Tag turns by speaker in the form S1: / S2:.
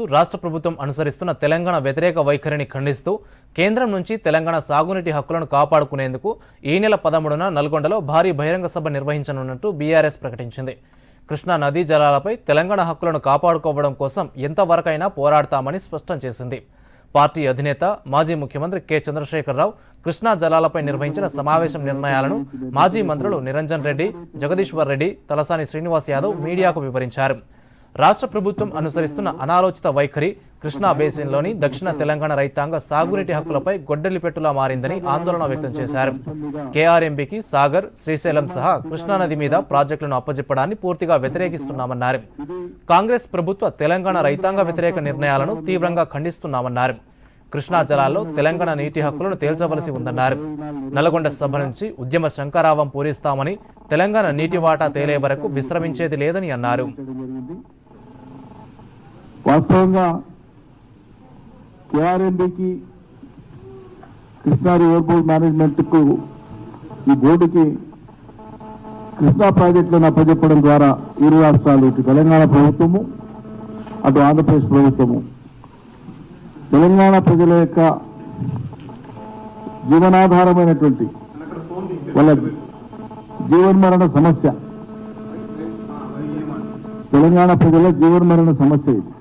S1: చేస్తూ రాష్ట్ర ప్రభుత్వం అనుసరిస్తున్న తెలంగాణ వ్యతిరేక వైఖరిని ఖండిస్తూ కేంద్రం నుంచి తెలంగాణ సాగునీటి హక్కులను కాపాడుకునేందుకు ఈ నెల పదమూడున నల్గొండలో భారీ బహిరంగ సభ నిర్వహించనున్నట్టు బీఆర్ఎస్ ప్రకటించింది. కృష్ణా నదీ జలాలపై తెలంగాణ హక్కులను కాపాడుకోవడం కోసం ఎంతవరకైనా పోరాడతామని స్పష్టం చేసింది. పార్టీ అధినేత మాజీ ముఖ్యమంత్రి కె. చంద్రశేఖరరావు కృష్ణా జలాలపై నిర్వహించిన సమావేశం నిర్ణయాలను మాజీ మంత్రులు నిరంజన్ రెడ్డి జగదీశ్వర్ రెడ్డి తలసాని శ్రీనివాస్ యాదవ్ మీడియాకు వివరించారు. రాష్ట్ర ప్రభుత్వం అనుసరిస్తున్న అనాలోచిత వైఖరి కృష్ణా బేసిన్లోని దక్షిణ తెలంగాణ రైతాంగ సాగునీటి హక్కులపై గొడ్డలిపెట్టులా మారిందని ఆందోళన వ్యక్తం చేశారు. కేఆర్ఎంబీకి సాగర్ శ్రీశైలం సహా కృష్ణానది మీద ప్రాజెక్టులను అప్పజెప్పడాన్ని పూర్తిగా వ్యతిరేకిస్తున్నామన్నారు. కాంగ్రెస్ ప్రభుత్వ తెలంగాణ రైతాంగ వ్యతిరేక నిర్ణయాలను తీవ్రంగా ఖండిస్తున్నామన్నారు. కృష్ణా జలాల్లో తెలంగాణ నీటి హక్కులను తేల్చవలసి ఉందన్నారు. నల్గొండ సభ నుంచి ఉద్యమ శంకరావం పూరిస్తామని తెలంగాణ నీటి వాటా తేలే వరకు విశ్రమించేది లేదని అన్నారు.
S2: వాస్తవంగా కేఆర్ఎంబికి కృష్ణా ఎయిర్పోర్ట్ మేనేజ్మెంట్కు ఈ బోర్డుకి కృష్ణా ప్రాజెక్టులను అప్పచెప్పడం ద్వారా ఇరు రాష్ట్రాలు ఇటు తెలంగాణ ప్రభుత్వము అటు ఆంధ్రప్రదేశ్ ప్రభుత్వము. తెలంగాణ ప్రజల యొక్క జీవనాధారమైనటువంటి వాళ్ళ జీవన్మరణ సమస్య. తెలంగాణ ప్రజల జీవన్మరణ సమస్య ఇది.